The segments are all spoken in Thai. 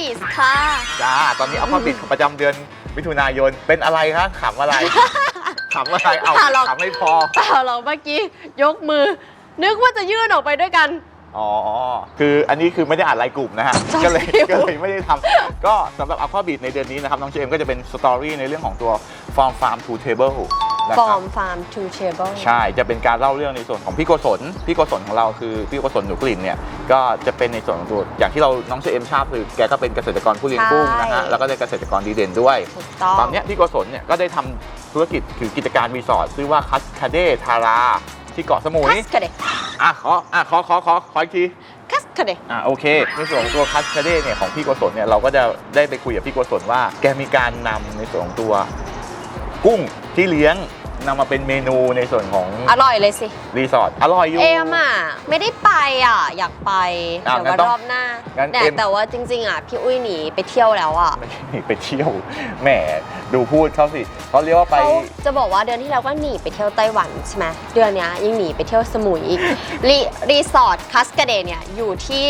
บีสค่ะ จ้า ตอนนี้เอาความผิดประจำเดือนมิถุนายน เป็นอะไรคะขำอะไร ขำอะไร เอาค่ะหรอก ขำไม่พอ เปล่าเราเมื่อกี้ยกมือ นึกว่าจะยื่นออกไปด้วยกัน อ๋อ คืออันนี้คือไม่ได้อ่านรายกลุ่มนะฮะใช่ก็เลยก็เลยไม่ได้ทำ ก็สำหรับอัลฟาบิดในเดือนนี้นะครับ น้องเจมส์ก็จะเป็นสตอรี่ในเรื่องของตัว Farm Farm to Table นะฟคอรัร์บมฟาร์มทูเชเบิลใช่ จะเป็นการเล่าเรื่องในส่วนของพี่โกศลพี่โกศลของเราคือพี่โกศลหนูกลิ่นเนี่ย ก็จะเป็นในส่วนของตัวอย่างที่เราน้องเจมส์ทราบคือแกก็เป็นเกษตรกรผู้เลี้ยงกุ้งนะฮะ แล้วก็ได้เกษตรกรดีเด่นด้วยถูกต้องตอนเนี้ยพี่โกศลเนี่ยก็ได้ทำธุรกิจคือกิจการรีสอร์ทชื่อว่าคัสคาเดทารา ที่เกาะสมุยคัสคาเดอะขออะขอขอขอขออีกทีคัสคาเดอะโอเคในส่วนของตัวคัสคาเดเนี่ยของพี่โกศลเนี่ยเราก็จะได้ไปคุยกับพี่โกศลว่า แกมีการนำในส่วนของตัวกุ้งที่เลี้ยง นำมาเป็นเมนูในส่วนของอร่อยเลยสิ รีสอร์ทอร่อยอยู่ เอมอะไม่ได้ไปอะ อยากไปอะเดี๋ยวงั้นต้องว่ารอบหน้างั้นแต่เอ็มแต่ว่าจริง ๆ อะ พี่อุ้ยหนีไปเที่ยวแล้วอะไม่ใช่ไปเที่ยวแหมดูพูดเขาสิเขาเรียกว่าไป เขาจะบอกว่าเดือนที่แล้วก็หนีไปเที่ยวไต้หวันใช่ไหมเดือนเนี้ยยังหนีไปเที่ยวสมุยอีกรีรีสอร์ทคัสกาเดเนี่ยอยู่ที่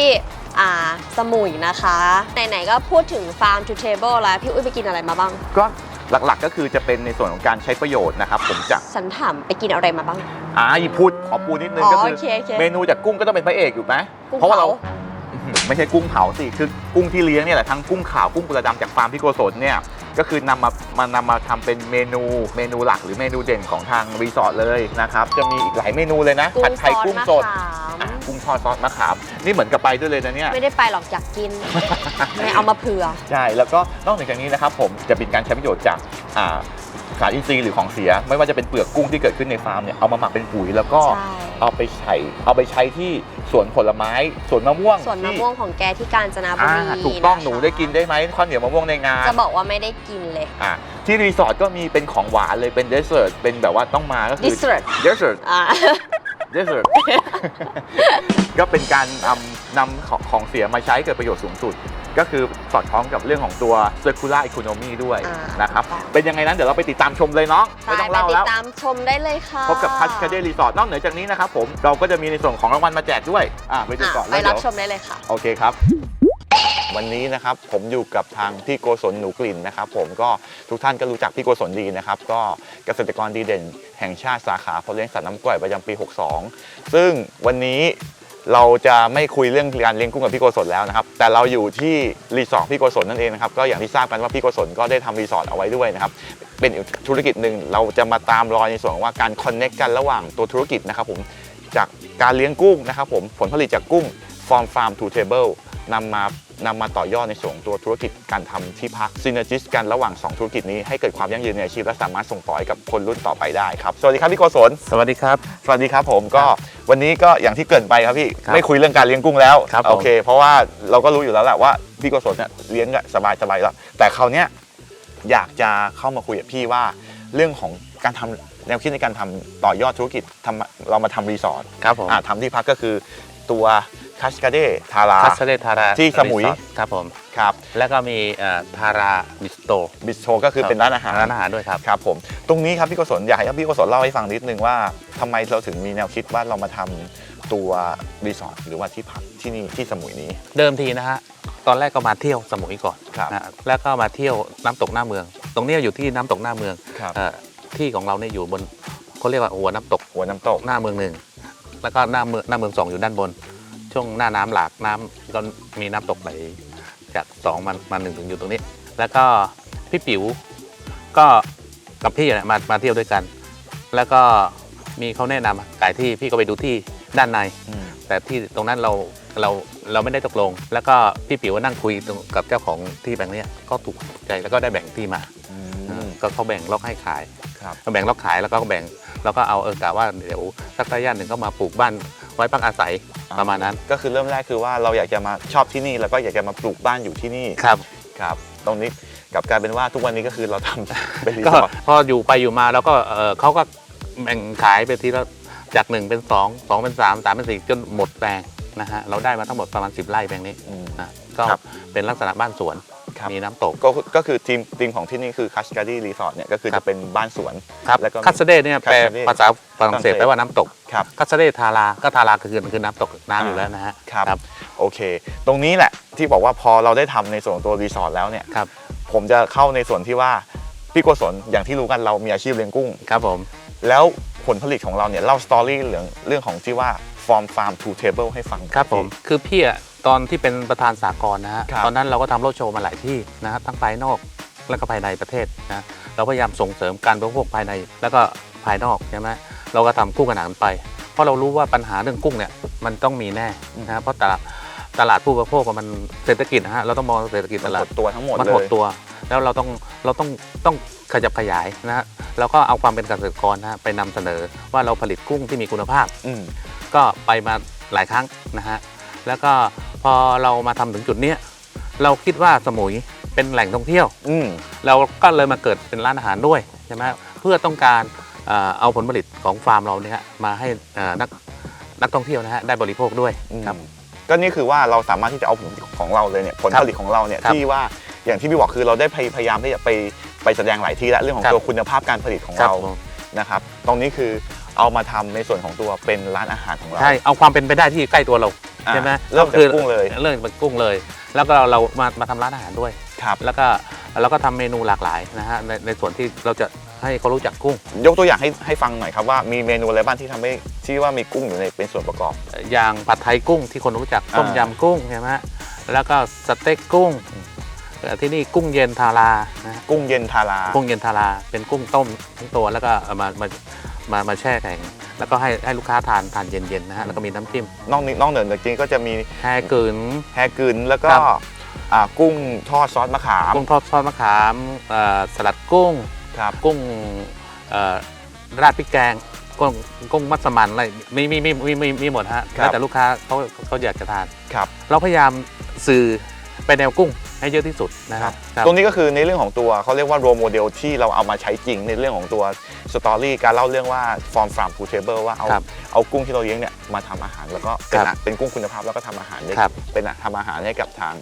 อ่าสมุยนะคะไหนๆก็พูดถึงฟาร์มทูเทเบิลแล้วพี่อุ้ยไปกินอะไรมาบ้าง ก็ หลักๆ ก็คือจะเป็นในส่วนของการใช้ประโยชน์นะครับผมจะฉันถามไปกินอะไรมาบ้าง อ่าอีพูดขอปูนิดนึงอ๋อก็คือโอเคโอเคเมนูจากกุ้งก็ต้องเป็นพระเอกอยู่ไหมกุ้งเพราะว่าเราเผา อื้อหือไม่ใช่กุ้งเผาสิคือกุ้งที่เลี้ยงเนี่ยแหละทั้งกุ้งขาวกุ้งกระดำจากฟาร์มพี่โกศลเนี่ยก็คือนำมามานำมาทำเป็นเมนูเมนูหลักหรือเมนูเด่นของทางรีสอร์ทเลยนะครับ จะมีอีกหลายเมนูเลยนะกุ้ผัดงไทซยอสกุ้งมะสดขามอะกุ้งทอดซอสมะขาม นี่เหมือนกับไปด้วยเลยนะเนี่ย ไม่ได้ไปหรอกอยากกิน ไม่เอามาเผื่อ ใช่ แล้วก็นอกจากนี้นะครับผมจะเป็นการใช้ประโยชน์จากอ่า สารอินทรีย์หรือของเสีย ไม่ว่าจะเป็นเปลือกกุ้งที่เกิดขึ้นในฟาร์มเนี่ยเอามาหมักเป็นปุ๋ยแล้วก็ใช่ เอาไปใช้เอาไปใช้ที่สวนผลไม้สวนมะม่วงส่วนมะที่ม่วงของแกที่กาญจนบุอ่ารีถูกต้องะคะหนูได้กินได้ไหมข้าวเหนียวมะม่วงในงาน จะบอกว่าไม่ได้กินเลย อ่าที่รีสอร์ทก็มีเป็นของหวานเลยเป็นเดสเซอร์ตเป็นแบบว่าต้องมาก็คือ dessert เดสเซอร์ตอ่า เดสเซอร์ตก็เป็นการนำนำของของเสียมาใช้เกิดประโยชน์สูงสุด ก็คือสอดคล้องกับเรื่องของตัว circular economy ด้วยอ่านนะครับถูกต้องเป็นยังไงนั้นเดี๋ยวเราไปติดตามชมเลยน้องไม่ไปต้องไปเล่าติแล้ดวตามชมได้เลยค่ะพบกับพัชคาเดรีสอร์ทนอกเหนือจากนี้นะครับผมเราก็จะมีในส่วนของรางวัลมาแจกด้วยอ่าไปดูอะก่อนไปแล้วรัเดี๋บยวชมได้เลยค่ะ โอเคครับ วันนี้นะครับผมอยู่กับทางพี่โกศลหนูกลิ่นนะครับ ผมก็ทุกท่านก็รู้จักพี่โกศลดีนะครับ ก็เกษตรกรดีเด่นแห่งชาติสาขาเพาะเลี้ยงสัตว์น้ำกร่อยประจำปี 62 ซึ่งวันนี้เราจะไม่คุยเรื่องการเลี้ยงกุ้งกับพี่โกศลแล้วนะครับ แต่เราอยู่ที่รีสอร์ทพี่โกศลนั่นเองนะครับก็อย่างที่ทราบกันว่าพี่โกศลก็ได้ทำรีสอร์ทเอาไว้ด้วยนะครับเป็นธุรกิจหนึ่งเราจะมาตามรอยในส่วนของว่าการคอนเน็กกันระหว่างตัวธุรกิจนะครับผมจากการเลี้ยงกุ้งนะครับผมผลผลิตจากกุ้ง Farm Farm to Table นำมา นำมาต่อยอดในส่วนของตัวธุรกิจการทำที่พักซินเนจิสกันระหว่าง 2 ธุรกิจนี้ให้เกิดความยั่งยืนในอาชีพและสามารถส่งต่อให้กับคนรุ่นต่อไปได้ครับ สวัสดีครับพี่โกศลสวัสดีครับ สวัสดีครับผมก็วันนี้ก็อย่างที่เกรินไปครับพี่ครับไม่คุยเรื่องการเลี้ยงกุ้งแล้วครับผม โอเค เพราะว่าเราก็รู้อยู่แล้วแหละว่าพี่โกศลเนี่ยเลี้ยงสบายสบายๆแล้ว แต่คราวเนี้ยอยากจะเข้ามาคุยกับพี่ว่า เรื่องของการทำแนวคิดในการทำต่อยอดธุรกิจทำเรามาทำรีสอร์ท ครับผม อ่าทำที่พักก็คือ ตัวคัสกาเดทารา คัสเดทาราที่สมุยรีอร์ทครับผม ครับแล้วก็มีทาราบิสโตบิสโชก็คือเป็นร้านอาหารร้านอาหารด้วยครับครับผมตรงนี้ครับพี่โกศลอยากให้พี่โกศลเล่าให้ฟังนิดนึงว่าทำไมเราถึงมีแนวคิดว่าเรามาทำตัวรีสอร์ทหรือว่าที่พักที่นี่ที่สมุยนี้ เดิมทีนะฮะตอนแรกก็มาเที่ยวสมุยก่อนครับ นะฮะแล้วก็มาเที่ยวน้ำตกหน้าเมือง ตรงเนี้ยอยู่ที่น้ำตกหน้าเมืองครับ เอ่อที่ของเราเนี่ยอยู่บนเขาเรียกว่าหัวน้ำตกหัวน้ำตกหน้าเมืองหนึ่ง แล้วก็หน้าเมืองหน้าเมืองสองอยู่ด้านบน ช่วงหน้าน้ำหลากน้ำก็มีน้ำตกไหลจากสองมามาหนึ่งถึงอยู่ตรงนี้ แล้วก็พี่ปิ๋วก็กับพี่เนี่ยมามาเที่ยวด้วยกัน แล้วก็มีเขาแนะนำไก่ที่พี่ก็ไปดูที่ด้านในอืมแต่ที่ตรงนั้นเราเราเราไม่ได้ตกลง แล้วก็พี่ปิ๋วนั่งคุยตรงกับเจ้าของที่แบ่งเนี้ยก็ถูกใจแล้วก็ได้แบ่งที่มาอืเออมก็เขาแบ่งล็อกให้ขายครับแบ่งล็อกขายแล้วก็แบ่ง แล้วก็เอาเออกะว่าเดี๋ยวสักระยะหนึ่งก็มาปลูกบ้านไว้พักอาศัยประมาณนั้น ก็คือเริ่มแรกคือว่าเราอยากจะมาชอบที่นี่แล้วก็อยากจะมาปลูกบ้านอยู่ที่นี่ครับครับ ตรงนี้กลับกลายเป็นว่าทุกวันนี้ก็คือเราทำเป็นรีก็สอร์ทพออยู่ไปอยู่มาแล้วก็เออเขาก็แบ่งขายไปทีละจากหนึ่งเป็นสองสองเป็นสามสามเป็นสี่จนหมดแปลงนะฮะเราได้มาทั้งหมดประมาณ10ไร่แปลงนี้อืม นะก็ครับ เป็นลักษณะบ้านสวน ครับมีน้ำตก ก็ก็คือทีมทีมของที่นี่คือคัสการ์ดีรีสอร์ทเนี่ยก็คือครัจะบเป็นบ้านสวน ครับแล้วก็มีคัสเดเนี่ยแปล Cascade ภาษาฝรั่งเศสแปลว่าน้ำตกครับคัสเดทาราก็ทาราคือคือน้ำตกน้ำอยู่แล้วนะฮะครับ โอเค ตรงนี้แหละที่บอกว่าพอเราได้ทำในส่วนของตัวรีสอร์ทแล้วเนี่ยครับผมจะเข้าในส่วนที่ว่าพี่โกศลอย่างที่รู้กันเรามีอาชีพเลี้ยงกุ้ง ครับผมแล้วผลผลิตของเราเนี่ยเล่าสตอรี่เรื่องเรื่องของที่ว่า from farm to table ให้ฟังครับผมคือพี่อะ ตอนที่เป็นประธานสากลนะฮะครับ ตอนนั้นเราก็ทำโรดโชว์มาหลายที่นะฮะทั้งภายนอกและก็ภายในประเทศนะเราพยายามส่งเสริมการบริโภคภายในแล้วก็ภายนอกใช่ไหมเราก็ทำคู่ขนานกันไป เพราะเรารู้ว่าปัญหาเรื่องกุ้งเนี่ยมันต้องมีแน่นะฮะเพราะตลาดตลาดผู้บริโภคมันเศรษฐกิจนะฮะเราต้องมองเศรษฐกิจมัตนลาหด ดตัวทั้งหมดมันเลหดย ตัว แล้วเราต้องเราต้องต้องขยับขยายนะฮะแล้วก็เอาความเป็นเกษตรกรนะฮะไปนำเสนอว่าเราผลิตกุ้งที่มีคุณภาพ อืม ก็ไปมาหลายครั้งนะฮะแล้วก็ พอเรามาทำถึงจุดเนี้ยเราคิดว่าสมุยเป็นแหล่งท่องเที่ยว อืมเราก็เลยมาเกิดเป็นร้านอาหารด้วยใช่ไหมเพื่อต้องการเอ่อเอาผลผลิตของฟาร์มเราเนี่ยฮะมาให้เอ่อนักนักท่องเที่ยวนะฮะได้บริโภคด้วยครับก็นี่คือว่าเราสามารถที่จะเอาผลผลิตของเราเลยเนี่ยผลครับผลิตของเราเนี่ยครับที่ว่าอย่างที่พี่บอกคือเราได้พยายามที่จะไปไปแสดงหลายที่แล้วเรื่องของครับตัวคุณภาพการผลิตของครับเราผมนะครับ ตรงนี้คือ เอามาทำในส่วนของตัวเป็นร้านอาหารของเรา ใช่เอาความเป็นไปได้ที่ใกล้ตัวเราอ่าใช่ไหมเริ่มจากคือกุ้งเลย เริ่มจากกุ้งเลย แล้วก็เรามามาทำร้านอาหารด้วย ครับ แล้วก็เราก็ทำเมนูหลากหลายนะฮะในในส่วนที่เราจะให้เขารู้จักกุ้ง ยกตัวอย่างให้ให้ฟังหน่อยครับว่ามีเมนูอะไรบ้างที่ทำให้ที่ว่ามีกุ้งอยู่ในเป็นส่วนประกอบ อย่างผัดไทยกุ้งที่คนรู้จักอ่า ต้มยำกุ้งใช่ไหมฮะแล้วก็สเต็กกุ้งเอ่อที่นี่กุ้งเย็นทารานะฮะกุ้งเย็นทารากุ้งเย็นทาราเป็นกุ้งต้มทั้งตัวแล้วก็เอามามา มามาแช่แข็งแล้วก็ให้ให้ลูกค้าทานทานเย็นๆนะฮะแล้วก็มีน้ำจิ้มนอกนี้นอกเหนือจากนี้ก็จะมีแฮกึนแฮกึนแล้วก็ครับ อ่ากุ้งทอดซอสมะขามกุ้งทอดซอสมะขามเอ่อสลัดกุ้ง ครับกุ้งเอ่อราดพริกแกงกุ้งกุ้งมัสมั่นอะไรมีมีมีมีมีมีหมดฮะครับแล้วแต่ลูกค้าเขาเขาอยากจะทาน ครับ เราพยายามสื่อไปแนวกุ้ง ให้เยอะที่สุดนะคครัรับบครับตรงนี้ก็คือในเรื่องของตัวเขาเรียกว่าโรโมเดลที่เราเอามาใช้จริงในเรื่องของตัวสตอรี่การเล่าเรื่องว่า from farm to table ว่าเอาครับเอากุ้งที่เราเลี้ยงเนี่ยมาทำอาหารแล้วก็เป็นครับอะเป็นกุ้งคุณภาพแล้วก็ทำอาหารได้ครับเป็นอะทำอาหารให้กับทาง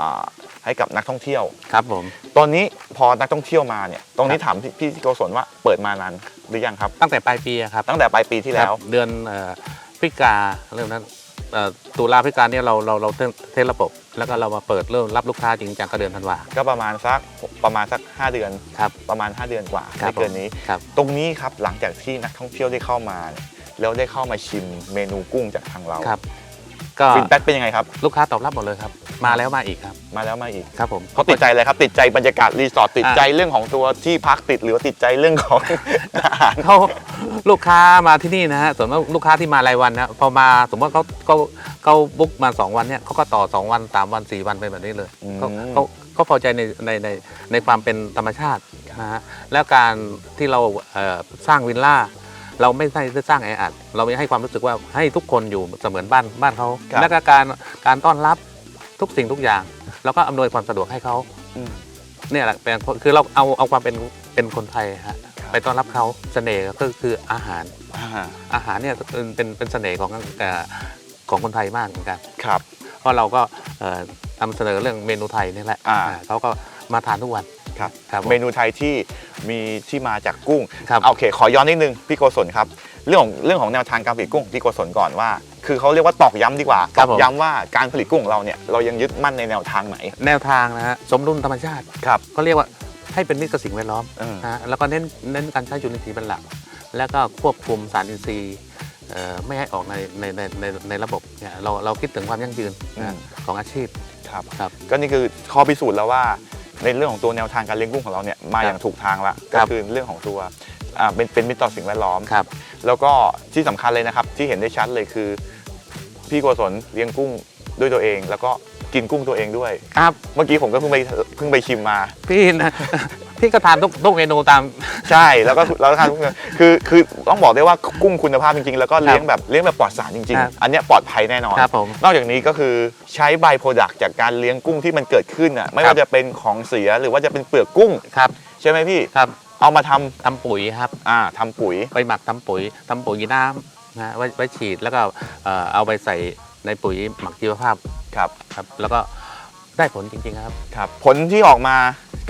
อ่าให้กับนักท่องเที่ยวครับผมตอนนี้พอนักท่องเที่ยวมาเนี่ยตรงนี้ถามพี่พี่โกศลว่าเปิดมานานหรือยังครับ ตั้งแต่ปลายปีอะครับตั้งแต่ปลายปีที่แล้วครับเดือนเอ่อพฤศจิกาเรื่องนั้นเอ่อตุลาพฤศจิกาเนี่ยเราเราเราเทสเทสระบบ แล้วก็เรามาเปิดเริ่มรับลูกค้าจริงจังก็เดือนธันวา ก็ประมาณสักประมาณสัก 5 เดือนครับประมาณ 5 เดือนกว่าครับไม่เกินนี้ครับตรงนี้ครับหลังจากที่นักท่องเที่ยวได้เข้ามาเนี่ยแล้วได้เข้ามาชิมเมนูกุ้งจากทางเราครับ ก็ฟีดแบ็กเป็นยังไงครับ ลูกค้าตอบรับหมดเลยครับ มาแล้วมาอีกครับ มาแล้วมาอีกครับผมเขาติดใจอะไรครับ ติดใจบรรยากาศรีสอร์ทติดอ่าใจเรื่องของตัวที่พักติดหรือว่าติดใจเรื่องของอาหารเขาลูกค้ามาที่นี่นะฮะส่วนมากลูกค้าที่มารายวันนะพอมาสมมติว่าเขาเขาเขาบุ๊กมา 2 วันเนี่ยเขาก็ต่อ 2 วัน 3 วัน 4 วันไปแบบนี้เลยอืมเขาเขาเขาพอใจในในในในความเป็นธรรมชาตินะฮะแล้วการที่เราเอ่อสร้างวิลล่า เราไม่ได้สร้างแออัดเราไม่ให้ความรู้สึกว่าให้ทุกคนอยู่เสมือนบ้านบ้านเขาครับ และก็การการต้อนรับทุกสิ่งทุกอย่าง แล้วก็อำนวยความสะดวกให้เขาอืม เนี่ยแหละเป็นคือเราเอาเอาความเป็นเป็นคนไทยฮะครับ ไปต้อนรับเขาเสน่ห์ก็คืออาหาร อ่าอาหารเนี่ยเป็นเป็นเป็นเสน่ห์ของเอ่อของคนไทยมากเหมือนกัน ครับ เพราะเราก็เอ่อนำเสนอเรื่องเมนูไทยนี่แหละอ่า อ่าเขาก็มาทานทุกวัน ครับครับผมเมนูไทยที่มีที่มาจากกุ้งครับโอเค ขอย้อนนิดนึงพี่โกศลครับ เรื่องของเรื่องของแนวทางการผลิตกุ้งของพี่โกศลก่อนว่า คือเขาเรียกว่าตอกย้ำดีกว่าคตรัอบกผม ย้ำว่าการผลิตกุ้งของเราเนี่ยเรายังยึดมั่นในแนวทางไหนแนวทางนะฮะสมดุลธรรมชาติครับเขาเรียกว่าให้เป็นมิตรกับสิ่งแวดล้อมเออนะฮะแล้วก็เน้นเน้นการใช้จุลินทรีย์เป็นหลัก แล้วก็ควบคุมสารอินทรีย์เอ่อไม่ให้ออกในในในในในระบบเนี่ยเราเราคิดถึงความยั่งยืนนะของอาชีพครับ ครับ ก็นี่คือข้อพิสูจน์แล้วว่า ในเรื่องของตัวแนวทางการเลี้ยงกุ้งของเราเนี่ยมาครับอย่างถูกทางละคก็รับคือเรื่องของตัวอ่าเป็นเป็นมิตรต่อสิ่งแวดล้อมครับ แล้วก็ที่สำคัญเลยนะครับ ที่เห็นได้ชัดเลยคือ พี่โกศลเลี้ยงกุ้งด้วยตัวเอง แล้วก็กินกุ้งตัวเองด้วย ครับ เมื่อกี้ผมก็เพิ่งไปเพิ่งไปชิมมา พี่นะ พี่ก็ทานทุกทุกเมนูตาม ใช่แล้วก็แล้วก็ทานกุ้งคือคือต้องบอกได้ว่ากุ้งคุณภาพจริงๆ แล้วก็เลี้ยงแบบเลี้ยงแบบปลอดสารจริงครับๆ อันเนี้ยปลอดภัยแน่นอน ครับผมนอกจากนี้ก็คือใช้ใบโปรดักต์จากการเลี้ยงกุ้งที่มันเกิดขึ้นอะไม่ครัว่าบ จะเป็นของเสียหรือว่าจะเป็นเปลือกกุ้ง ครับใช่ไหมพี่ ครับเอามาทำทำปุ๋ยครับ อ่าทำปุ๋ย ไปหมักทำปุ๋ยทำปุ๋ยน้ำนะไว้ไว้ฉีดแล้วก็เอ่อเอาไปใส่ในปุ๋ยหมักชีวภาพครับ ครับ แล้วก็ ได้ผลจริงๆครับ ครับผลที่ออกมา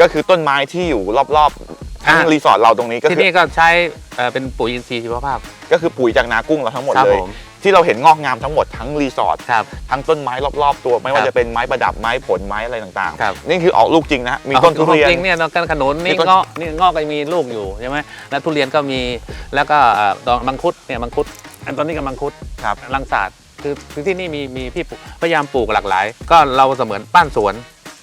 ก็คือต้นไม้ที่อยู่รอบๆทั้งอ่า รีสอร์ทเราตรงนี้ก็ที่คือนี่ก็ใช้เอ่อเป็นปุ๋ยอินทรีย์ชีวภาพก็คือปุ๋ยจากนากุ้งเราทั้งหมดครับเลย ผมที่เราเห็นงอกงามทั้งหมดทั้งรีสอร์ทครับ ทั้งต้นไม้รอบๆ ตัวไม่ว่าครับจะเป็นไม้ประดับไม้ผลไม้อะไรต่างครับ ๆ นี่คือออกลูกจริงนะมีต้นทุเรียน จริงเนี่ยกันขนุนมีนี่ต้น เงาะนี่เงาะก็มีลูกอยู่ใช่ไหมแล้วทุเรียนก็มีแล้วก็เอ่อดอกมังคุดเนี่ยมังคุดอันตอนนี้ก็มังคุดครับ ลังศาสตร์ คือคือที่นี่มีมีพี่ปลูกพยายามปลูกหลากหลาย ก็เราเสมือนบ้านสวน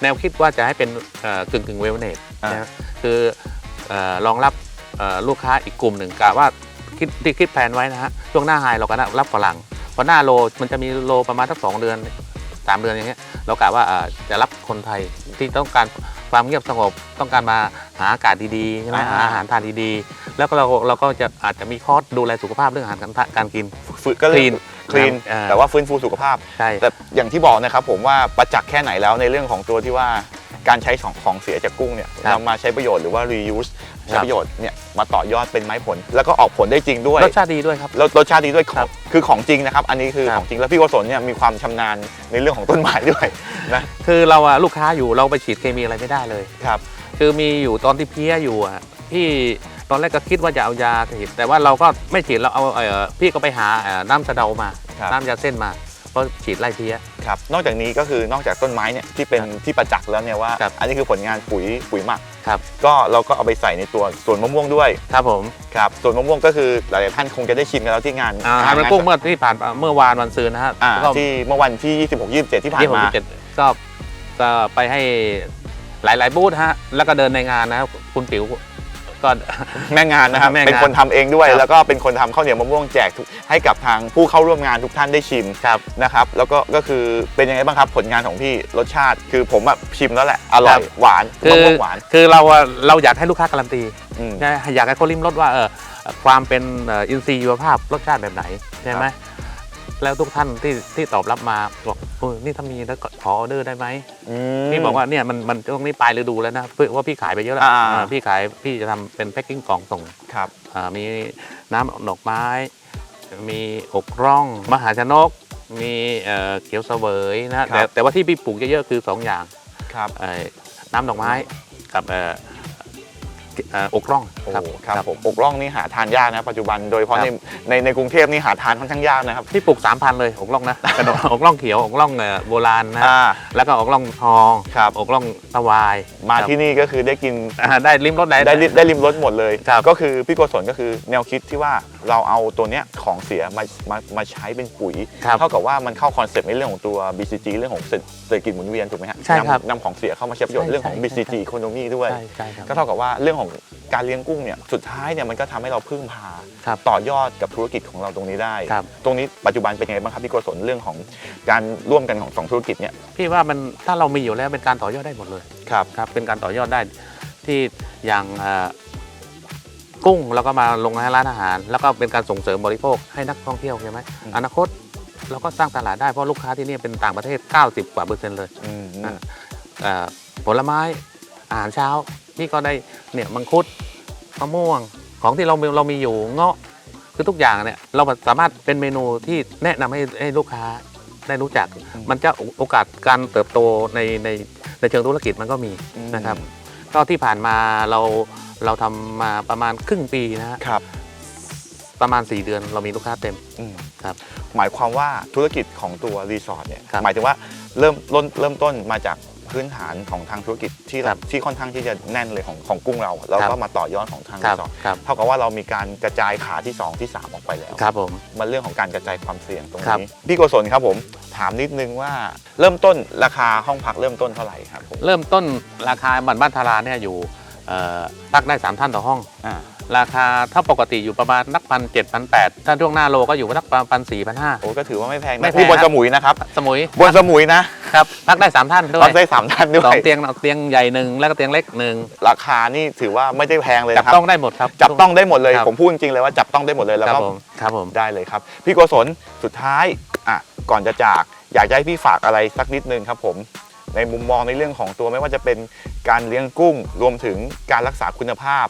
แนวคิดว่าจะให้เป็นเอ่อกึ่งกึ่งเวลเนสอ่านะคือเอ่อรองรับเอ่อลูกค้าอีกกลุ่มหนึ่งกะว่าคิดที่คิดแผนไว้นะฮะช่วงหน้าไฮเราก็รับฝรั่งพอหน้าโลมันจะมีโลประมาณสักสองเดือนสามเดือนอย่างเงี้ยเรากะว่าเอ่อจะรับคนไทยที่ต้องการความเงียบสงบต้องการมาหาอากาศดีๆใช่ไหมอ่าหาอาหารทานดีๆ แล้วก็เราเราก็จะอาจจะมีคอร์สดูแลสุขภาพเรื่องอาหารการทานการกิน ฟื้นก็เลย clean คลีนอ่าแต่ว่าฟื้นฟูสุขภาพ ใช่ แต่อย่างที่บอกนะครับผมว่าประจักษ์แค่ไหนแล้วในเรื่องของตัวที่ว่าการใช้ของของเสียจากกุ้งเนี่ยครับนำมาใช้ประโยชน์หรือว่า reuse ใช้ครับ ประโยชน์เนี่ยมาต่อยอดเป็นไม้ผล แล้วก็ออกผลได้จริงด้วยรสชาติดีด้วยครับ แล้วรสชาติดีด้วยขครัองบคือของจริงนะครับ อันนี้คือครับ ของจริงแล้วพี่โกศลเนี่ยมีความชำนาญในเรื่องของต้นไม้ด้วยนะคือเราอะลูกค้าอยู่เราไปฉีดเคมีอะไรไม่ได้เลย ครับ คือมีอยู่ตอนที่เพี้ยอยู่อะที่ต อนแรกก็คิดว่าจะเอายาฉีดแต่ว่าเราก็ไม่ฉีดเราเอาเอ่อพี่ก็ไปหาเอ่อน้ำสะเดามา ครับ น้ำยาเส้นมาเพราะฉีดไล่เพี้ย ครับนอกจากนี้ก็คือนอกจากต้นไม้เนี่ยที่เป็นครับที่ประจักษ์แล้วเนี่ยว่า ครับอันนี้คือผลงานปุ๋ยปุ๋ยหมักครับ ก็เราก็เอาไปใส่ในตัวสวนมะม่วงด้วยครับผมครับสวนมะม่วงก็คือหลายๆท่านคงจะได้ชิมกันแล้วที่งานอ่างานมันกุ้งเมื่อที่ผ่านเมื่อวานวันซืนนะฮะอ่าก็ที่เมื่อวันที่ 26 27 ที่ผ่านที่ผมมา เจ็ดก็ก็ไปให้หลาย ๆ บูธฮะแล้วก็เดินในงานนะครับคุณปิ๋ว ก็แม่งานนะครับแม่งานเป็นคนทำเองด้วยครับแล้วก็เป็นคนทำข้าวเหนียวมะม่วงแจกทุกให้กับทางผู้เข้าร่วมงานทุกท่านได้ชิมครับนะครับ แล้วก็ก็คือเป็นยังไงบ้างครับผลงานของพี่รสชาติ คือผมแบบชิมแล้วแหละอร่อยหวานคืมะอม่วงหวาน คือเราอะเราอยากให้ลูกค้าการันตีอืมใช่ไหมอยากให้เขาลิ้มรสว่าเออความเป็นเอ่ออินทรีย์ชีวภาพรสชาติแบบไหนใช่ไหม แล้วทุกท่านที่ที่ตอบรับมาบอกเออนี่ถ้ามีแล้วก็ขอออเดอร์ได้ไหมอืมพี่บอกว่าเนี่ยมันมันตรงนี้ปลายฤดูแล้วนะเพราะว่าพี่ขายไปเยอะแล้วอ่า อ่าพี่ขายพี่จะทำเป็นแพ็คกิ้งกล่องส่งครับ อ่ามีน้ำดอกไม้ มีอกร่อง มหาชนก มีเอ่อเขียวเสวยนะแต่แต่ว่าที่พี่ปลูกเยอะๆคือสองอย่าง ครับ เอ่อน้ำดอกไม้กับเอ่อเอ่ออกร่องโอ้โหครับผมอกร่องนี่หาทานยากนะปัจจุบันโดยเฉพาะครัในบในในกรุงเทพนี่หาทานค่อนข้างยากนะครับพี่ปลูกสามพันเลยอกร่องนะกระโดดอกร่องเขียวอกร่องเอ่อโบราณนะอ่าแล้วก็อกร่องทองครับอกร่องตะวาย มาครับที่นี่ก็คือได้กินอ่าได้ริมรถได้ได้ริได้ริมรสหมดเลยครับก็คือพี่โกศลก็คือแนวคิดที่ว่า เราเอาตัวเนี้ยของเสียมามามาใช้เป็นปุ๋ย ครับเท่ากับว่ามันเข้าคอนเซปต์ในเรื่องของตัว BCG เรื่องของเศรษเศรษฐกิจหมุนเวียนถูกไหมฮะใช่ครับนำนำของเสียเข้ามาใช้ประโยชน์ใช่เรื่องของ ใช่ BCG economy ด้วย ใช่ใช่ครับ ก็เท่ากับว่าเรื่องของการเลี้ยงกุ้งเนี่ยสุดท้ายเนี่ยมันก็ทำให้เราพึ่งพา ครับต่อยอดกับธุรกิจของเราตรงนี้ได้ ครับ ตรงนี้ปัจจุบันเป็นยังไงบ้างครับพี่โกศลเรื่องของการร่วมกันของสองธุรกิจเนี่ยพี่ว่ามันถ้าเรามีอยู่แล้วเป็นการต่อยอดได้หมดเลยครับ ครับเป็นการต่อยอดได้ที่อย่างเอ่อ กุ้งเราก็มาลงในร้านอาหาร แล้วก็เป็นการส่งเสริมบริโภคให้นักท่องเที่ยวใช่ไหมอืม อนาคตเราก็สร้างตลาดได้เพราะลูกค้าที่นี่เป็นต่างประเทศ 90 กว่าเปอร์เซ็นต์เลยอืมอืมอะเอ่อผลไม้อาหารเช้านี่ก็ได้เนี่ยมังคุดมะม่วงของที่เรามีเรามีอยู่เงาะคือทุกอย่างเนี่ยเราสามารถเป็นเมนูที่แนะนำให้ให้ลูกค้าได้รู้จัก มันจะโอกาสการเติบโตในในในเชิงธุรกิจมันก็มี นะครับ ก็ที่ผ่านมาเรา เราทำมาประมาณครึ่งปีนะฮะครับประมาณ 4 เดือนเรามีลูกค้าเต็ม อืมครับหมายความว่าธุรกิจของตัวรีสอร์ทเนี่ยครับหมายถึงว่าเริ่มต้นเริ่มต้นมาจากพื้นฐานของทางธุรกิจที่ครับที่ค่อนข้างที่จะแน่นเลยของของกุ้งเรา แล้วครับก็มาต่อยอดของทางครีรับสอร์ทครับเท่ากับว่าเรามีการกระจายขาที่ 2 ที่ 3 ออกไปแล้ว ครับผม มันเรื่องของการกระจายความเสี่ยงตรงครับ นี้พี่โกศลครับผมถามนิดนึงว่าเริ่มต้นราคาห้องพักเริ่มต้นเท่าไหร่ครับผม เริ่มต้นราคาบันบ้านทาราเนี่ยอยู่เอ่อ พักได้ 3 ท่านต่อห้องอ่าราคาถ้าปกติอยู่ประมาณนักพันเจ็ดพันแปดถ้าช่วงหน้าโลก็อยู่นักประมาณพันสี่พันห้าโอ้ก็ถือว่าไม่แพงไม่นะแพงที่บนครับสมุยนะครับ สมุยบนสมุยนะครับพักได้ 3 ท่านด้วตยอนได้สามท่านด้วสองยเตียงเตียงใหญ่หนึ่งแล้วก็เตียงเล็กหนึ่งราคานี่ถือว่าไม่ได้แพงเลยจับนะครับต้องได้หมดครับจับต้องได้หมดเลยครับผมพูดจริงๆเลยว่าจับต้องได้หมดเลยแล้วครับก็ผมครับผมได้เลยครับ พี่โกศลสุดท้ายอะก่อนจะจากอยากจะให้พี่ฝากอะไรสักนิดนึงครับผม ในมุมมองในเรื่องของตัวไม่ว่าจะเป็นการเลี้ยงกุ้ง รวมถึงการรักษาคุณภาพ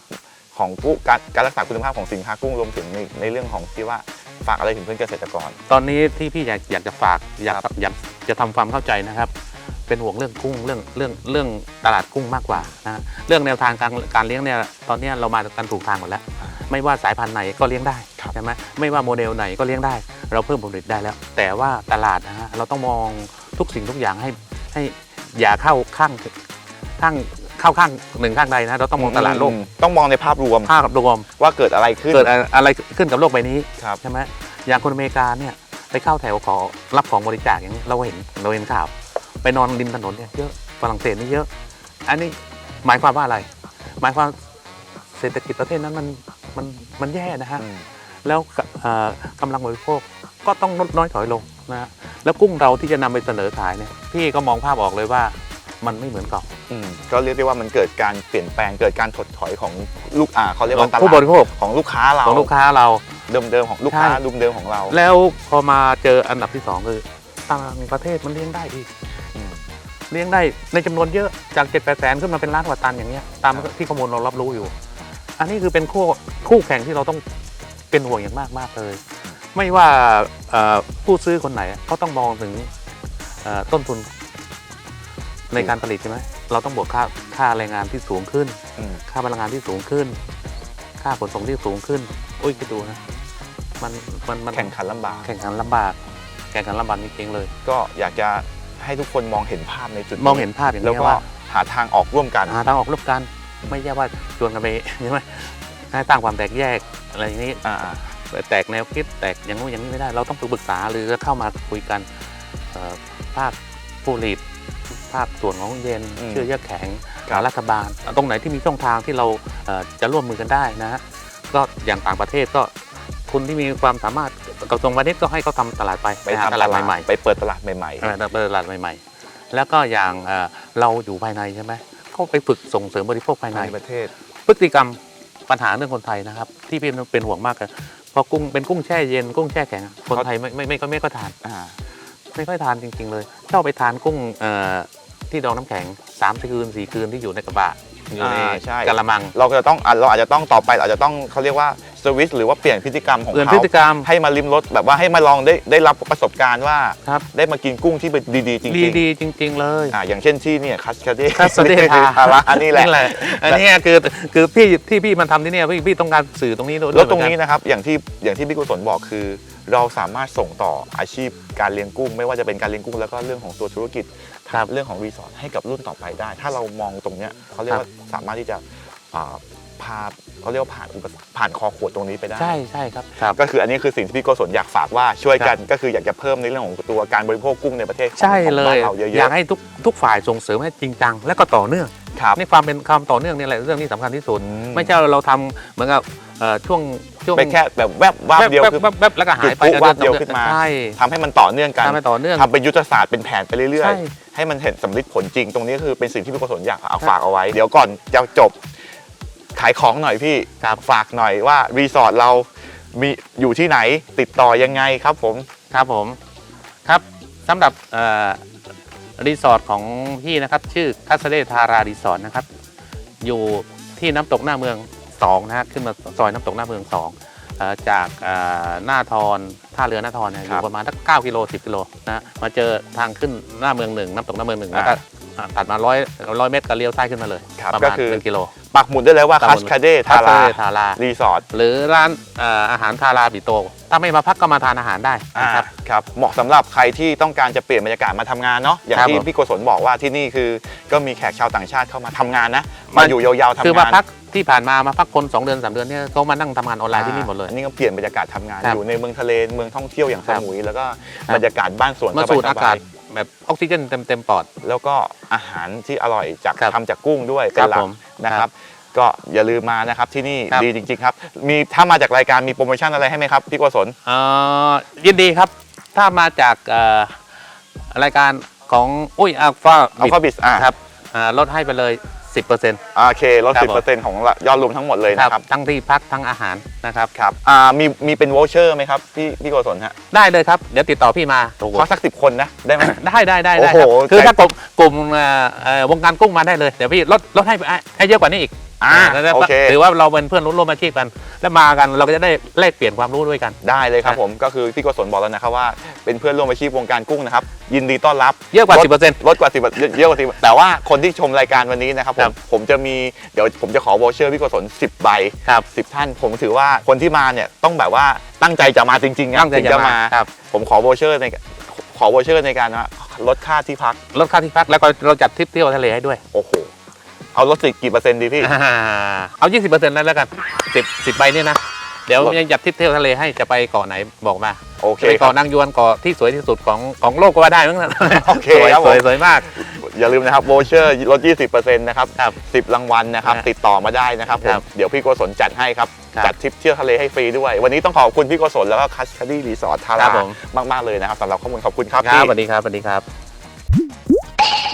ของกุ้งการการรักษาคุณภาพของสินค้ากุ้งรวมถึงในในเรื่องของที่ว่าฝากอะไรถึงเพื่อนเกษตรกร ตอนนี้ที่พี่อยากอยากจะฝากอยากอยากจะทำความเข้าใจนะครับ เป็นห่วงเรื่องกุ้งเรื่องเรื่องเรื่องตลาดกุ้งมากกว่านะเรื่องแนวทางการการเลี้ยงเนี่ยตอนเนี้ยเรามากันถูกทางหมดแล้ว ไม่ว่าสายพันธุ์ไหนก็เลี้ยงได้ครับใช่ไหมไม่ว่าโมเดลไหนก็เลี้ยงได้ เราเพิ่มผลผลิตได้แล้ว แต่ว่าตลาดนะฮะเราต้องมองทุกสิ่งทุกอย่างให้ให้ อย่าเข้าข้างข้างเข้าข้างหนึ่งข้างใดนะเราต้องมองตลาดโลกอืมต้องมองในภาพรวมภาพรวมว่าเกิดอะไรขึ้นเกิดอะไรขึ้นกับโลกใบนี้ครับใช่ไหมอย่างคนอเมริกาเนี่ยไปเข้าแถวขอรับของบริจาคอย่างนี้เราเห็นเราเห็นข่าวไปนอนริมถนนเนี่ยเยอะฝรั่งเศสนี่เยอะ อันนี้หมายความว่าอะไร หมายความเศรษฐกิจประเทศนั้นมันมันมันแย่นะฮะอืมแล้วกับเอ่อกำลังบริโภคก็ต้องลดน้อยถอยลง นะฮะแล้วกุ้งเราที่จะนำไปเสนอขายเนี่ยพี่ก็มองภาพออกเลยว่ามันไม่เหมือนเก่าอืมก็เรียกได้ว่ามันเกิดการเปลี่ยนแปลงเกิดการถดถอยของลูกอ่าเขาเรียกว่าตลาผู้บดริโภคของลูกค้าเราของลูกค้าเราเดิมๆของลูกค้าใช่ดุมเดิมของเรา แล้วพอมาเจออันดับที่สองคือต่างประเทศมันเลี้ยงได้อีกอืมเลี้ยงได้ในจำนวนเยอะจาก7จ็ดแปดแสนขึ้นมาเป็นล้านกว่าตันอย่างเงี้ยตามครับที่ข้อมูลเรารับรู้อยู่ อันนี้คือเป็นคู่คู่แข่งที่เราต้องเป็นห่วงอย่างมากมากๆเลย ไม่ว่าเอ่อผู้ซื้อคนไหนเขาต้องมองถึงเอ่อต้นทุนในการผลิตใช่ไหมเราต้องบวกค่าค่าแรงงานที่สูงขึ้นอืมค่าพลังงานที่สูงขึ้น ค่าขนส่งที่สูงขึ้นอุ้ยคิดดูนะมันมันมันแข่งขันลำบาก แข่งขันลำบาก แข่งขันลำบากจริงๆเลย ก็อยากจะให้ทุกคนมองเห็นภาพในจุดมองเห็นภาพอย่างแล้วนี้ก็ว่าหาทางออกร่วมกันหาทางออกร่วมกัน ไม่ใช่ว่าชวนกันไปใช่ไหมให้ตั้งความแตกแยกอะไรอย่างนี้อ่า แตกแนวคิดแตกอย่างนู้นอย่างนี้ไม่ได้ เราต้องไปปรึกษาหรือเข้ามาคุยกันเอ่อภาคผู้ผลิตภาคส่วนของเย็นอืมเชื่อเยือกแข็งครับรัฐบาล ตรงไหนที่มีช่องทางที่เราเอ่อจะร่วมมือกันได้นะฮะก็อย่างต่างประเทศก็คุณที่มีความสามารถกระทรวงพาณิชย์ก็ให้เขาทำตลาดไปไปหาทำตลาดใหม่ไปเปิดตลาดใหม่ๆเออเปิดตลาดใหม่ๆ แล้วก็อย่างเอ่อเราอยู่ภายในใช่ไหมก็ไปฝึกส่งเสริมบริโภคภายๆในในประเทศ พฤติกรรมปัญหาเรื่องคนไทยนะครับ ที่เป็นเป็นห่วงมากเลย พอกุ้งเป็นกุ้งแช่เย็นกุ้งแช่แข็งอะคนไทยไม่ไม่ไม่ก็ไม่ก็ทาน อ่า ไม่ค่อยทานจริง ๆ เลยชอบไปทานกุ้งเอ่อที่ดองน้ำแข็ง3ามคืนสี่คืนที่อยู่ในกระบะ อยู่ในอ่าใช่กะละมัง เราก็จะต้องอะเราอาจจะต้องต่อไปเราอาจจะต้องเขาเรียกว่าสวิตชหรือว่าเปลี่ยนพฤติกรรมของเปลี่ยนเขาพฤติกรรม ให้มาลิมรสแบบว่าให้มาลองได้ได้รับประสบการณ์ว่า ครับได้มากินกุ้งที่เป็นดีๆจริงดีๆดีจริง ๆ เลยอ่าอย่างเช่นที่เนี่ยคัสคาเดคัสเดทา ทาระอันนี้แหละ อันนี้คือคือพี่ที่พี่มันทำที่เนี่ยพี่พี่ต้องการสื่อตรงนี้ด้วยแล้วตรงนี้เหมือกันะครับอย่างที่อย่างที่พี่กุศลบอกคือ เราสามารถส่งต่ออาชีพการเลี้ยงกุ้ง ไม่ว่าจะเป็นการเลี้ยงกุ้งแล้วก็เรื่องของตัวธุรกิจครับ เรื่องของรีสอร์ทให้กับรุ่นต่อไปได้ ถ้าเรามองตรงเนี้ยเขาเรียกว่าสามารถที่จะอ่าพาเขาเรียกว่าผ่านอุปสรรคผ่านคอขวดตรงนี้ไปได้ ใช่ใช่ครับครับ ก็คืออันนี้คือสิ่งที่พี่โกศลอยากฝากว่าช่วยกันก็คืออยากจะเพิ่มในเรื่องของตัวการบริโภคกุ้งในประเทศของใช่ของเลบ้านยเราเยอยากอะให้ทุกทุกฝ่ายส่งเสริมให้จริงจังและก็ต่อเนื่องๆ ครับนี่ความเป็นความต่อเนื่องนี่แหละเรื่องที่สำคัญที่สุด อืม ไม่ใช่เราทำเหมือนกับเอ่อช่วงช่วงไปแค่แบบแวบวาบเดียวแวบคือแวบแวบแล้วก็หายไปจุดปุ๊บวาบเดียวขึ้นมา ใช่ทำให้มันต่อเนื่องกันทำให้ต่อเนื่อง ทำเป็นยุทธศาสตร์เป็นแผนไปเรื่อยใช่ๆ ให้มันเห็นสำลิดผลจริง ตรงนี้คือเป็นสิ่งที่พี่กุศลอยากเอาครับฝากเอาไว้ เดี๋ยวก่อนจะจบขายของหน่อยพี่ครับฝากหน่อยว่ารีสอร์ทเรามีอยู่ที่ไหนติดต่อยังไงครับผม ครับผมครับสำหรับเอ่อ รีสอร์ทของพี่นะครับ ชื่อคัสเดทารารีสอร์ทนะครับ อยู่ที่น้ำตกหน้าเมือง2นะฮะขึ้นมาซอยน้ำตกหน้าเมือง2เอ่อจากหน้าทอนท่าเรือหน้าทอนอยู่ประมาณสัก9กิโล10กิโลนะมาเจอทางขึ้นหน้าเมืองหนึ่งน้ำตกหน้าเมืองหนึ่งแล้วก็ ตัดมาร้อยร้อยเมตรก็เลี้ยวซ้ายขึ้นมาเลยครับประก็มาณคือ หนึ่งกิโล ปักหมุดได้เลยว่าปักคัหมุสดคาเดคัทาสราเดทารา รีสอร์ทหรือร้านเอ่ออาหารทาราบิโต ถ้าไม่มาพักก็มาทานอาหารได้อ่านะครับ ครับเหมาะสำหรับใครที่ต้องการจะเปลี่ยนบรรยากาศมาทำงานเนาะอย่างครับที่ผม พี่โกศลบอกว่าที่นี่คือก็มีแขกชาวต่างชาติเข้ามาทำงานนะมัมานอยู่ยาวๆทำงานคือมาพักที่ผ่านมามาพักคน 2 เดือน 3 เดือนเนี่ยเขามานั่งทำงานออนไลน์ที่นี่หมดเลย อันนี้ก็เปลี่ยนบรรยากาศทำงานครับอยู่ในเมืองทะเลเมืองท่องเที่ยวอย่างสครับมุยแล้วก็ครับ บรรยากาศบ้านสวนมาสูดอาสบกาศย แบบออกซิเจนเต็มเต็มๆปอดๆแล้วก็อาหารที่อร่อยจากครับทำจากกุ้งด้วยคเป็รันหลัผกมนะครับ ก็อย่าลืมมานะครับที่นี่ครับ ดีจริง ๆ ครับ มีถ้ามาจากรายการมีโปรโมชั่นอะไรให้ไหมครับพี่โกศล เอ่อยินดีครับ ถ้ามาจากเอ่อรายการของอุ้ยอัลฟาอัลฟาบิสอะครับอ่าลดให้ไปเลย 10%โอเคลดครับสิบผมเปอร์เซ็นต์ของยอดรวมทั้งหมดเลยครับนะครับทั้งที่พักทั้งอาหารนะครับ ครับอ่ามีมีเป็นวอลเชอร์ไหมครับพี่พี่โกศลฮะได้เลยครับ เดี๋ยวติดต่อพี่มาขอสักสิบคนนะได้ไหม ได้ได้ได้โอ้ได้โห ครับคือใจถ้ากลุ่มกลุ่มเอ่อเอ่อวงการกุ้งมาได้เลย เดี๋ยวพี่ลดลดให้ให้เยอะกว่านี้อีก อ่าแล้วก็โอเค ถือว่าเราเป็นเพื่อนร่วมอาชีพกัน แล้วมากันเราก็จะได้แลกเปลี่ยนความรู้ด้วยกัน ได้เลยครับนะผมก็คือพี่โกศลบอกแล้วนะครับว่าเป็นเพื่อนร่วมอาชีพวงการกุ้งนะครับยินดีต้อนรับเยอะกว่าลด10%ลดกว่าสิบเยอะกว่าสิบแต่ว่าคนที่ชมรายการวันนี้นะครับผครัมบ ผมจะมีเดี๋ยวผมจะขอวอเชอร์พี่โกศล10 ใบ ครับ10 ท่าน ผมถือว่าคนที่มาเนี่ยต้องแบบว่าตั้งใจจะมาจริงๆนะตั้งใจถึจะมา ครับผมขอวอเชอร์ในขอวอเชอร์ในการว่าลดค่าที่พัก ลดค่าที่พักแล้วก็เราจัดทริปเที่ยวทะเลให้ด้วย โอ้โห เอาลดสิกี่เปอร์เซ็นต์ดีพี่ อ่าเอา 20%แล้วแล้วกัน10 10ใบเนี่ยนะ เดี๋ยวลดยังจัดทริปเที่ยวทะเลให้จะไปเกาะไหนบอกมาโอเคจะไปครัเกาะบ นางยวนเกาะที่สวยที่สุดของของโลกก็ว่าได้มั้งนะโอเคสวยครับสผมวยสวยมาก อย่าลืมนะครับโวเชอร์ลด 20%นะครับครับ10รางวัลนะครับนะติดต่อมาได้นะครับผครัมบเดี๋ยวพี่โกศลจัดให้ครับ ครับ จัดทริปเที่ยวทะเลให้ฟรีด้วย วันนี้ต้องขอบคุณพี่โกศลแล้วก็คัสคดีรีสอร์ททาครัราบผมมาก ๆ เลยนะครับสำหรับข้อมูลขอบคุณครับครับพี่ สวัสดีครับสวัสดีครับ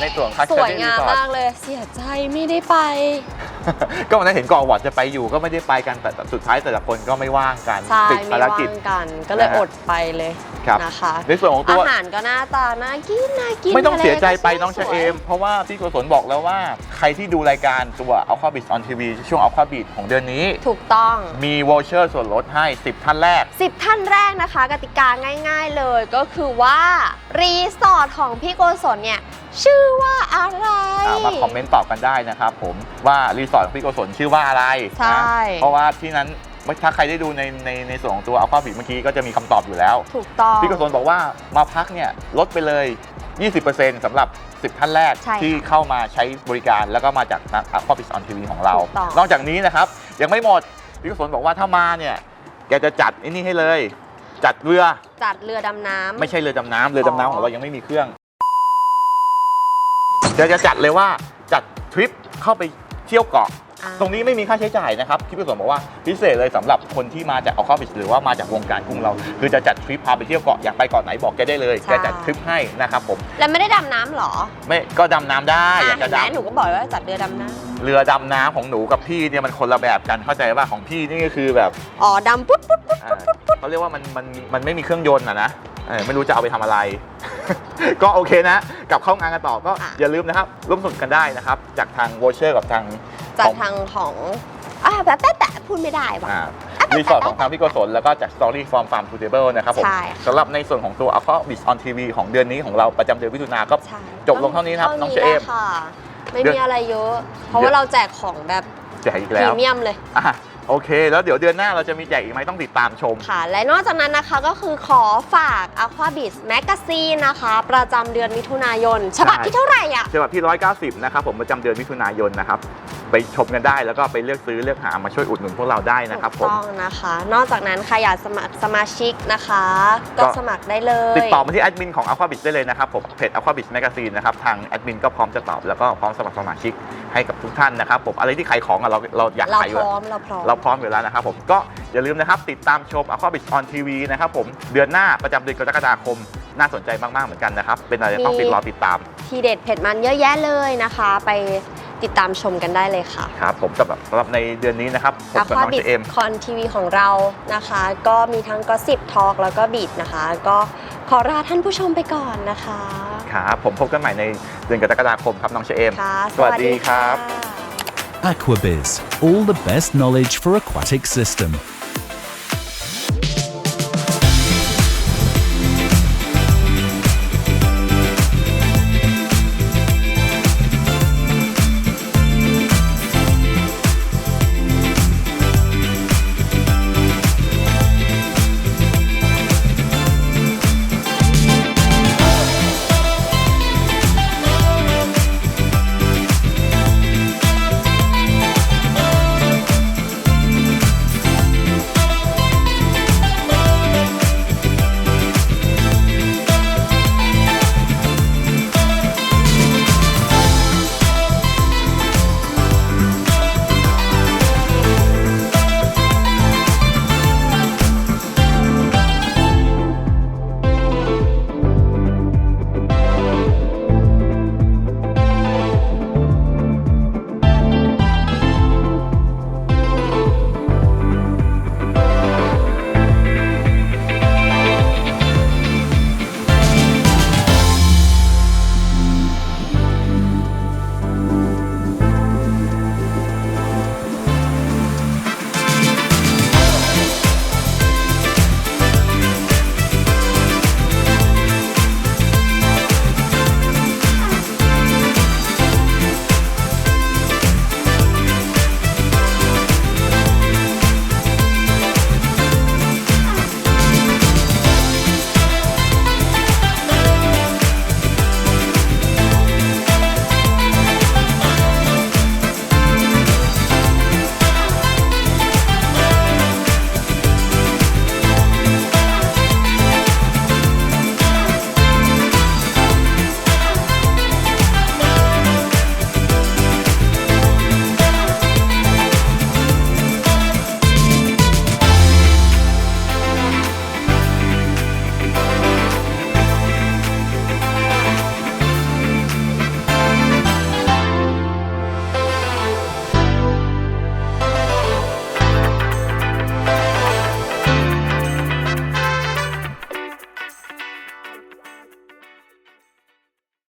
ในส่วนคัสสควยดีรีงามสอร์ท มากเลย เสียใจไม่ได้ไป ก็วันนั้นเห็นกองวอร์ดจะไปอยู่ก็ไม่ได้ไปกันแต่แต่สุดท้ายแต่ละคนก็ไม่ว่างกันใช่ติดไม่ภารว่างกิจกัน ก็เลยนะฮะ อดไปเลยครับนะคะ ในส่วนของตัอาว หารก็หน้าตาน่ากินน่ากินไม่ต้องทะลเสียใจไปก็สวยน้องชะเอม เพราะว่าพี่โกศลบอกแล้วว่าใครที่ดูรายการตัวอัลคาบิสออนทีวีช่วงอัลคาบิสของเดือนนี้ ถูกต้อง มีวอเชอร์ส่วนลดให้ 10 ท่านแรก 10 ท่านแรกนะคะ กติกาง่าย ๆเลยก็คือว่ารีสอร์ทของพี่โกศลเนี่ยชื่อว่าอะไร อ่ามาคอมเมนต์ตอบกันได้นะครับผมว่ารีสอร์ทของพี่โกศลชื่อว่าอะไรใช่ นะเพราะว่าที่นั้นถ้าใครได้ดูในในในส่วนของตัวอัลฟาบิเมื่อกี้ก็จะมีคำตอบอยู่แล้ว ถูกต้อง พี่โกศลบอกว่ามาพักเนี่ยลดไปเลย 20%สำหรับ 10 ท่านแรกใช่ค่ะที่เข้ามาใช้บริการแล้วก็มาจากอัลฟาบิสออนทีวีของเรา ถูกต้อง นอกจากนี้นะครับ ยังไม่หมด พี่โกศลบอกว่าถ้ามาเนี่ยแกจะจัดไอ้นี่ให้เลย จัดเรือจัดเรือดำน้ำ ไม่ใช่เรือดำน้ำเรือดำน้ำอ๋อของเรายังไม่มีเครื่องเดี๋ยวจะจัดเลยว่าจัดทริปเข้าไปเที่ยวเกาะ อ่า ตรงนี้ไม่มีค่าใช้จ่ายนะครับพี่ประสมบอกว่าพิเศษเลยสำหรับคนที่มาจากออคอบิสหรือว่ามาจากวงการกุ้งเรา คือจะจัดทริปพาไปเที่ยวเกาะอยากไปเกาะไหนบอกแกได้เลยใช่แกจัดทริปให้นะครับผมแล้วไม่ได้ดำน้ำเหรอไม่ก็ดำน้ำได้อ่าอยากเห็จะนไหมดหนูก็บอกว่าจัดเรือดำน้ำ เรือดำน้ำของหนูกับพี่เนี่ยมันคนละแบบกันเข้าใจป่ะของพี่นี่ก็คือแบบำอ๋อดำปุ๊บปุ๊บปุ๊บอ่าเขาเรียกว่ามันมันมันไม่มีเครื่องยนต์อะนะเออไม่รู้จะเอาไปทำอะไร ก็โอเคนะกลับเข้างานกันต่อก็อย่าลืมนะครับ ร่วมสนุกกันได้นะครับ จากทางโวเชอร์กับทางจากของทางของอ่าแป๊ะแป๊ะแป๊ะพูดไม่ได้ว่ะ อ่ารีสอร์ทของทางพี่โกศลแล้วก็จาก Story Farm Farm to Table นะครับผมใช่ค่ะ สำหรับในส่วนของตัว Aqua b i z on TV ของเดือนนี้ของเราประจำเดือนมิถุนาก็ใช่จบลงเท่านี้นะครับน้องเชเอมแหละค่ะ ไม่เดือนมีอะไรเยอะ เพราะว่าเราแจกของแบบแจกอีกพแล้รีวเมียมเลย อะโอเค แล้วเดี๋ยวเดือนหน้าเราจะมีแจกอีกไหมต้องติดตามชม ค่ะ และนอกจากนั้นนะคะก็คือขอฝาก Aqua b i z Magazine นะคะ ประจำเดือนมิถุนายน ฉบับที่เท่าไหร่อะ ฉบับที่ 190 นะครับผมประจำเดือนมิถุนายนนะครับ ไปชมกันได้ แล้วก็ไปเลือกซื้อเลือกหามาช่วยอุดหนุนพวกเราได้นะครับผถูกมต้องนะคะ นอกจากนั้นใครอยากสมัครสมาชิกนะคะ ก็ก็ สมัครได้เลยติดต่อมาที่แอดมินของ Aqua b i z ได้เลยนะครับผมเพจ Aqua b i z Magazine นะครับทางแอดมินก็พร้อมจะตอบแล้วก็พร้อมสมัครสมาชิกให้กับทุกท่านนะครับผมอะไรที่ขายของอะเราเราอยากเราขายอพยู่แล้ว ร้อมเราพร้อม เราพร้อมอยู่แล้วนะครับผมก็อย่าลืมนะครับ ติดตามชม a q u a b i t on TV นะครับผมเดือนหน้าประจำเดือนกรกฎาคม น่าสนใจมาก ๆ เหมือนกันนะครับ เป็นอะไรต้องมีติดรอติดตาม ทีเด็ดเผ็ดมันเยอะแยะเลยนะคะ ไป ติดตามชมกันได้เลยค่ะ ครับผมสำหรับสำหรับในเดือนนี้นะครับผมอากับควาน้องบิเจเอ็ม คอนทีวีของเรานะคะ ก็มีทั้งก็สิบทอล์กแล้วก็บีดนะคะ ก็ขอลาท่านผู้ชมไปก่อนนะคะ ครับผมพบกันใหม่ในเดือนกรกฎาคมครับน้องเชเอ็ม ค่ะ สวัสดีครับะ Aquabiz, all the best knowledge for aquatic system.